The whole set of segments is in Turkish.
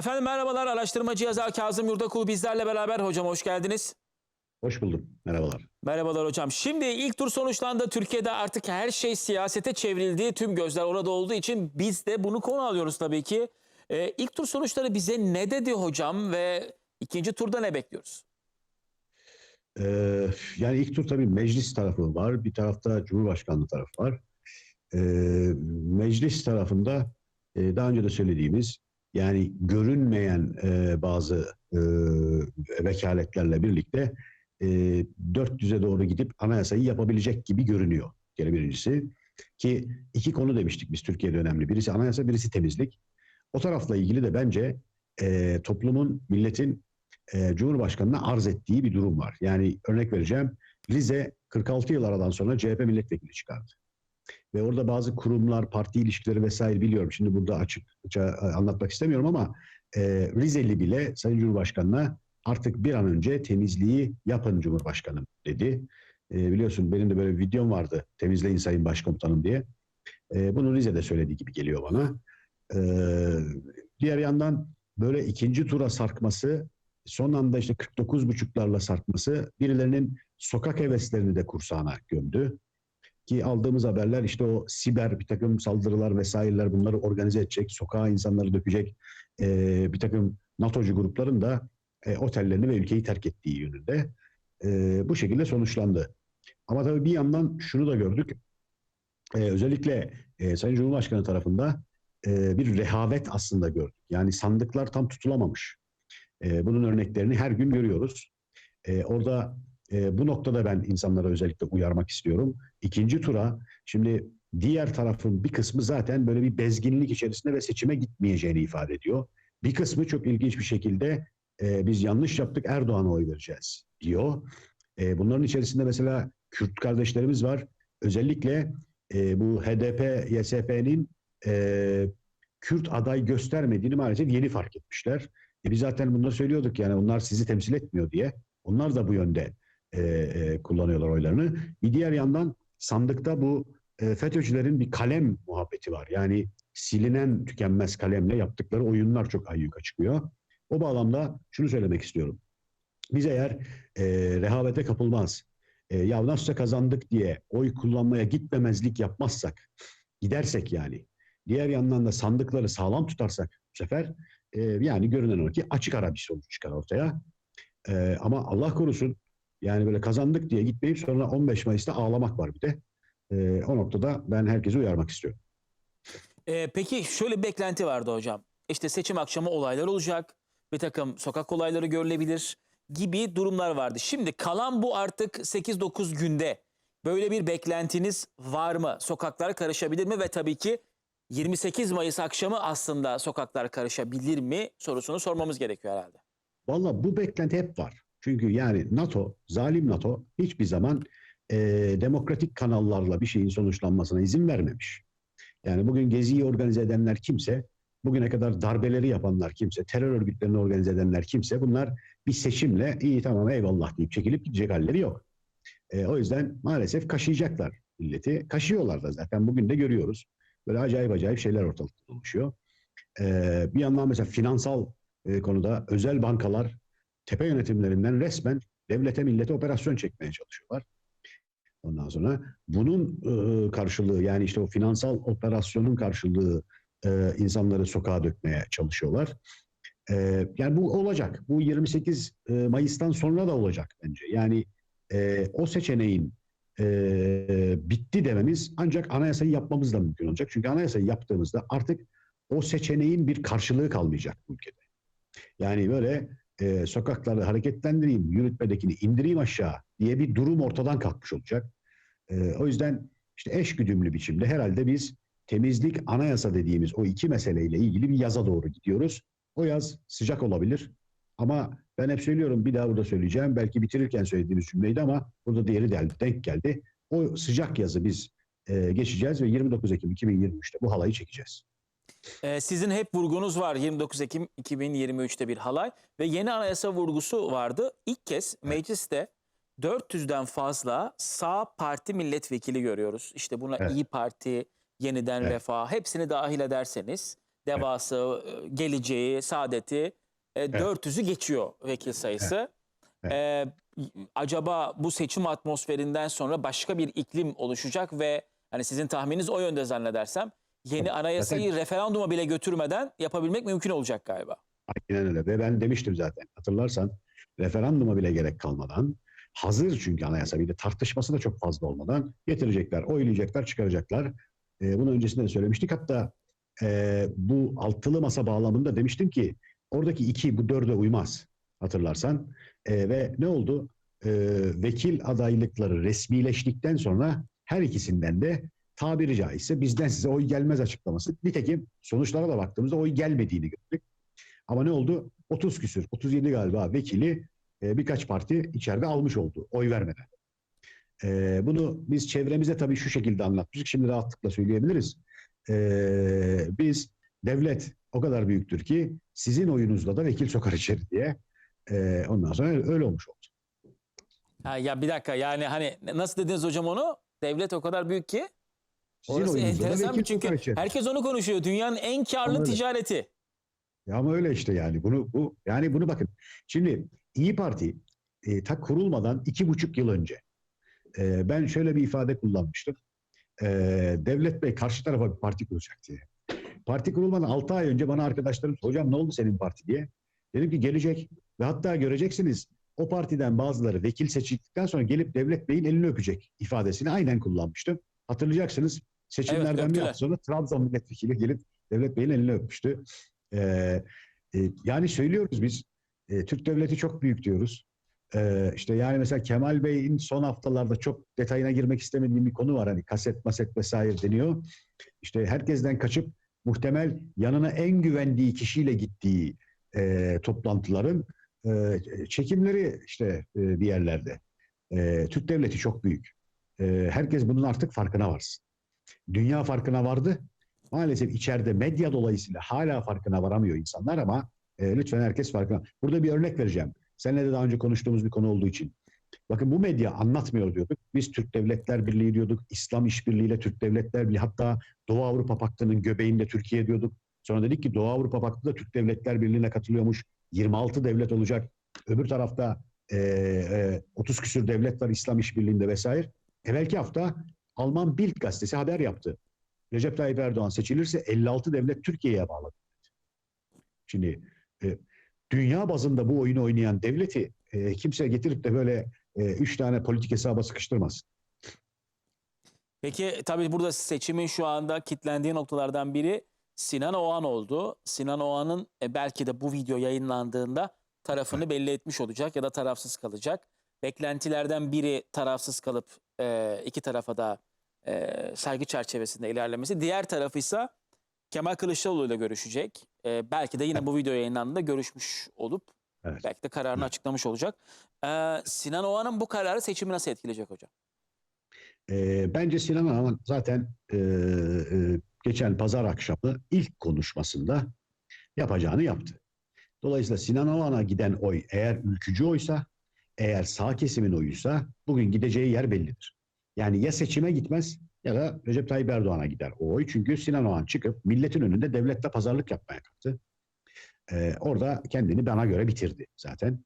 Efendim merhabalar araştırmacı yazar Kazım Yurdakul bizlerle beraber. Hocam hoş geldiniz. Hoş buldum. Merhabalar. Merhabalar hocam. Şimdi ilk tur sonuçlandı. Türkiye'de artık her şey siyasete çevrildi. Tüm gözler orada olduğu için biz de bunu konu alıyoruz tabii ki. Ee, ilk tur sonuçları bize ne dedi hocam ve ikinci turda ne bekliyoruz? Ee, yani ilk tur tabii meclis tarafı var. Bir tarafta Cumhurbaşkanlığı tarafı var. Ee, meclis tarafında e, daha önce de söylediğimiz yani görünmeyen e, bazı e, vekaletlerle birlikte e, 400'e doğru gidip anayasayı yapabilecek gibi görünüyor. Gene birincisi. Ki iki konu demiştik biz Türkiye'de önemli. Birisi anayasa, birisi temizlik. O tarafla ilgili de bence e, toplumun, milletin e, Cumhurbaşkanı'na arz ettiği bir durum var. Yani örnek vereceğim. Rize 46 yıl aradan sonra CHP milletvekili çıkardı. Ve orada bazı kurumlar, parti ilişkileri vesaire biliyorum. Şimdi burada açıkça anlatmak istemiyorum ama e, Rizeli bile Sayın Cumhurbaşkanı'na artık bir an önce temizliği yapın Cumhurbaşkanım dedi. E, biliyorsun benim de böyle bir videom vardı. Temizleyin Sayın Başkomutanım diye. E, bunu Rize'de söylediği gibi geliyor bana. E, diğer yandan böyle ikinci tura sarkması son anda işte 49 buçuklarla sarkması birilerinin sokak heveslerini de kursağına gömdü. Ki aldığımız haberler işte o siber bir takım saldırılar vesaireler bunları organize edecek, sokağa insanları dökecek e, bir takım NATO'cu grupların da e, otellerini ve ülkeyi terk ettiği yönünde e, bu şekilde sonuçlandı. Ama tabii bir yandan şunu da gördük. E, özellikle e, Sayın Cumhurbaşkanı tarafında e, bir rehavet aslında gördük. Yani sandıklar tam tutulamamış. E, bunun örneklerini her gün görüyoruz. E, orada e, bu noktada ben insanlara özellikle uyarmak istiyorum. İkinci tura şimdi diğer tarafın bir kısmı zaten böyle bir bezginlik içerisinde ve seçime gitmeyeceğini ifade ediyor. Bir kısmı çok ilginç bir şekilde e, biz yanlış yaptık Erdoğan'a oy vereceğiz diyor. E, bunların içerisinde mesela Kürt kardeşlerimiz var. Özellikle e, bu HDP, YSP'nin e, Kürt aday göstermediğini maalesef yeni fark etmişler. E biz zaten bunları söylüyorduk yani onlar sizi temsil etmiyor diye. Onlar da bu yönde e, e, kullanıyorlar oylarını. Bir diğer yandan sandıkta bu e, FETÖ'cülerin bir kalem muhabbeti var. Yani silinen tükenmez kalemle yaptıkları oyunlar çok ayyuka çıkıyor. O bağlamda şunu söylemek istiyorum. Biz eğer e, rehavete kapılmaz, e, ya nasılsa kazandık diye oy kullanmaya gitmemezlik yapmazsak, gidersek yani, diğer yandan da sandıkları sağlam tutarsak bu sefer e, yani görünen o ki açık ara bir sonuç çıkar ortaya. E, ama Allah korusun yani böyle kazandık diye gitmeyip sonra 15 Mayıs'ta ağlamak var bir de. E, o noktada ben herkese uyarmak istiyorum. Ee, peki şöyle bir beklenti vardı hocam. İşte seçim akşamı olaylar olacak. Bir takım sokak olayları görülebilir gibi durumlar vardı. Şimdi kalan bu artık 8-9 günde böyle bir beklentiniz var mı? Sokaklar karışabilir mi? Ve tabii ki 28 Mayıs akşamı aslında sokaklar karışabilir mi sorusunu sormamız gerekiyor herhalde. Valla bu beklenti hep var. Çünkü yani NATO, zalim NATO hiçbir zaman e, demokratik kanallarla bir şeyin sonuçlanmasına izin vermemiş. Yani bugün Gezi'yi organize edenler kimse, bugüne kadar darbeleri yapanlar kimse, terör örgütlerini organize edenler kimse bunlar bir seçimle iyi tamam eyvallah deyip çekilip gidecek halleri yok. E, o yüzden maalesef kaşıyacaklar milleti. Kaşıyorlar da zaten bugün de görüyoruz. Böyle acayip acayip şeyler ortalıkta dolaşıyor. E, bir yandan mesela finansal e, konuda özel bankalar tepe yönetimlerinden resmen devlete millete operasyon çekmeye çalışıyorlar. Ondan sonra bunun e, karşılığı yani işte o finansal operasyonun karşılığı e, insanları sokağa dökmeye çalışıyorlar. E, yani bu olacak. Bu 28 e, Mayıs'tan sonra da olacak bence. Yani o seçeneğin bitti dememiz ancak anayasayı yapmamızla mümkün olacak. Çünkü anayasayı yaptığımızda artık o seçeneğin bir karşılığı kalmayacak bu ülkede. Yani böyle e, sokakları hareketlendireyim, yürütmedekini indireyim aşağı diye bir durum ortadan kalkmış olacak. E, o yüzden işte eş güdümlü biçimde herhalde biz temizlik anayasa dediğimiz o iki meseleyle ilgili bir yaza doğru gidiyoruz. O yaz sıcak olabilir ama ben hep söylüyorum bir daha burada söyleyeceğim. Belki bitirirken söylediğimiz cümleydi ama burada diğeri de denk geldi. O sıcak yazı biz e, geçeceğiz ve 29 Ekim 2023'te bu halayı çekeceğiz. Ee, sizin hep vurgunuz var 29 Ekim 2023'te bir halay ve yeni anayasa vurgusu vardı. İlk kez mecliste 400'den fazla sağ parti milletvekili görüyoruz. İşte buna Evet. İyi Parti, Yeniden Evet. Refah hepsini dahil ederseniz Devası, e, geleceği, saadeti e, 400'ü geçiyor vekil sayısı. Evet. E, acaba bu seçim atmosferinden sonra başka bir iklim oluşacak ve hani sizin tahmininiz o yönde zannedersem yeni anayasayı referanduma bile götürmeden yapabilmek mümkün olacak galiba. Aynen öyle. Ve ben demiştim zaten. Hatırlarsan referanduma bile gerek kalmadan hazır çünkü anayasa bir de tartışması da çok fazla olmadan getirecekler, oylayacaklar, çıkaracaklar. Ee, bunu öncesinde de söylemiştik. Hatta e, bu altılı masa bağlamında demiştim ki oradaki iki bu dörde uymaz hatırlarsan. E, ve ne oldu? E, vekil adaylıkları resmileştikten sonra her ikisinden de tabiri caizse bizden size oy gelmez açıklaması. Nitekim sonuçlara da baktığımızda oy gelmediğini gördük. Ama ne oldu? 30 küsür, 37 galiba vekili e, birkaç parti içeride almış oldu oy vermeden. E, bunu biz çevremize tabii şu şekilde anlatmıştık. Şimdi rahatlıkla söyleyebiliriz. E, biz devlet o kadar büyüktür ki sizin oyunuzla da vekil sokar içeri diye. E, ondan sonra öyle olmuş oldu. Ha, ya bir dakika yani hani nasıl dediniz hocam onu? Devlet o kadar büyük ki. Orası enteresan vekil çünkü içeri. herkes onu konuşuyor. Dünyanın en karlı Öyle. ticareti. Ya ama öyle işte yani bunu bu yani bunu bakın. Şimdi İyi Parti e, ta kurulmadan iki buçuk yıl önce e, ben şöyle bir ifade kullanmıştım. E, Devlet Bey karşı tarafa bir parti kuracak diye. Parti kurulmadan 6 ay önce bana arkadaşlarım hocam ne oldu senin parti diye. Dedim ki gelecek ve hatta göreceksiniz o partiden bazıları vekil seçildikten sonra gelip Devlet Bey'in elini öpecek ifadesini aynen kullanmıştım. Hatırlayacaksınız seçimlerden bir öptüler. hafta sonra Trabzon milletvekili gelip Devlet Bey'in elini öpmüştü. Ee, e, yani söylüyoruz biz e, Türk devleti çok büyük diyoruz. Ee, işte yani mesela Kemal Bey'in son haftalarda çok detayına girmek istemediğim bir konu var. Hani kaset maset vesaire deniyor. İşte herkesten kaçıp muhtemel yanına en güvendiği kişiyle gittiği e, toplantıların e, çekimleri işte e, bir yerlerde. E, Türk devleti çok büyük. E, herkes bunun artık farkına varsın. Dünya farkına vardı. Maalesef içeride medya dolayısıyla hala farkına varamıyor insanlar ama e, lütfen herkes farkına. Burada bir örnek vereceğim. Seninle de daha önce konuştuğumuz bir konu olduğu için. Bakın bu medya anlatmıyor diyorduk. Biz Türk Devletler Birliği diyorduk. İslam İşbirliği ile Türk Devletler Birliği. Hatta Doğu Avrupa Paktı'nın göbeğinde Türkiye diyorduk. Sonra dedik ki Doğu Avrupa Paktı da Türk Devletler Birliği'ne katılıyormuş. 26 devlet olacak. Öbür tarafta e, e, 30 küsür devlet var İslam İşbirliği'nde vesaire. Evvelki hafta Alman Bild gazetesi haber yaptı. Recep Tayyip Erdoğan seçilirse 56 devlet Türkiye'ye bağlı. Şimdi e, dünya bazında bu oyunu oynayan devleti e, kimse getirip de böyle e, üç tane politik hesaba sıkıştırmaz. Peki tabii burada seçimin şu anda kitlendiği noktalardan biri Sinan Oğan oldu. Sinan Oğan'ın e, belki de bu video yayınlandığında tarafını belli etmiş olacak ya da tarafsız kalacak. Beklentilerden biri tarafsız kalıp e, iki tarafa da e, saygı çerçevesinde ilerlemesi. Diğer tarafı ise Kemal Kılıçdaroğlu ile görüşecek. E, belki de yine bu video yayınlandığında görüşmüş olup Evet. belki de kararını açıklamış olacak. E, Sinan Oğan'ın bu kararı seçimi nasıl etkileyecek hocam? E, bence Sinan Oğan zaten e, e, geçen pazar akşamı ilk konuşmasında yapacağını yaptı. Dolayısıyla Sinan Oğan'a giden oy eğer ülkücü oysa, eğer sağ kesimin oyuysa bugün gideceği yer bellidir. Yani ya seçime gitmez ya da Recep Tayyip Erdoğan'a gider o oy. Çünkü Sinan Oğan çıkıp milletin önünde devlette pazarlık yapmaya kalktı. Ee, orada kendini bana göre bitirdi zaten.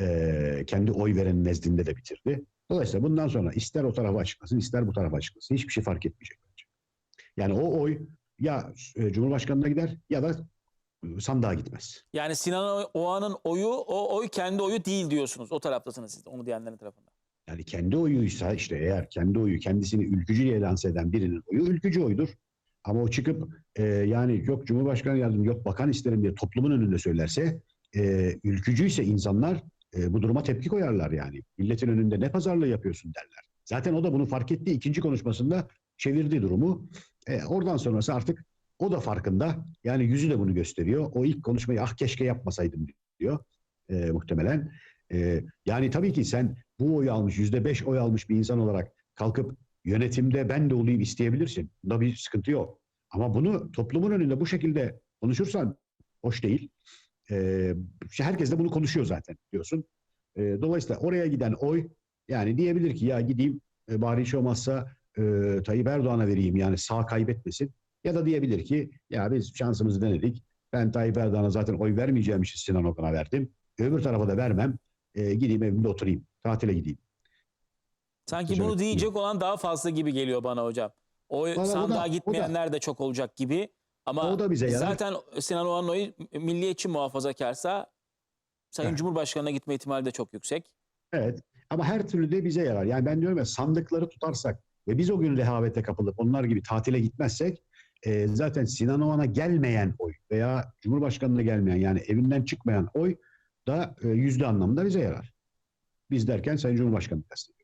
Ee, kendi oy verenin nezdinde de bitirdi. Dolayısıyla bundan sonra ister o tarafa açıklasın ister bu tarafa açıklasın. Hiçbir şey fark etmeyecek bence. Yani o oy ya e, Cumhurbaşkanı'na gider ya da sandığa gitmez. Yani Sinan Oğan'ın oyu o oy kendi oyu değil diyorsunuz. O taraftasınız siz onu diyenlerin tarafında. Yani kendi oyuysa işte eğer kendi oyu kendisini ülkücü diye lanse eden birinin oyu ülkücü oydur. Ama o çıkıp e, yani yok Cumhurbaşkanı yardım yok bakan isterim diye toplumun önünde söylerse e, ülkücüyse insanlar e, bu duruma tepki koyarlar yani. Milletin önünde ne pazarlığı yapıyorsun derler. Zaten o da bunu fark etti. ikinci konuşmasında çevirdi durumu. E, oradan sonrası artık o da farkında. Yani yüzü de bunu gösteriyor. O ilk konuşmayı ah keşke yapmasaydım diyor e, muhtemelen. E, yani tabii ki sen bu oyu almış, yüzde beş oy almış bir insan olarak kalkıp yönetimde ben de olayım isteyebilirsin. Bunda bir sıkıntı yok. Ama bunu toplumun önünde bu şekilde konuşursan hoş değil. E, herkes de bunu konuşuyor zaten diyorsun. E, dolayısıyla oraya giden oy yani diyebilir ki ya gideyim e, bari hiç olmazsa e, Tayyip Erdoğan'a vereyim yani sağ kaybetmesin. Ya da diyebilir ki ya biz şansımızı denedik. Ben Tayyip Erdoğan'a zaten oy vermeyeceğim için Sinan Okan'a verdim. Öbür tarafa da vermem. E, gideyim evimde oturayım. Tatile gideyim. Sanki Hocam, bunu diyecek olan daha fazla gibi geliyor bana hocam. O da- sandığa o da- gitmeyenler de çok olacak gibi. Ama O da bize zaten Sinan Oğan'ın oyu milliyetçi muhafazakarsa Sayın Evet. Cumhurbaşkanı'na gitme ihtimali de çok yüksek. Evet. Ama her türlü de bize yarar. Yani ben diyorum ya sandıkları tutarsak ve biz o gün rehavete kapılıp onlar gibi tatile gitmezsek e, zaten Sinan Oğan'a gelmeyen oy veya Cumhurbaşkanı'na gelmeyen yani evinden çıkmayan oy da e, yüzde anlamda bize yarar. Biz derken Sayın Cumhurbaşkanı kastediyor.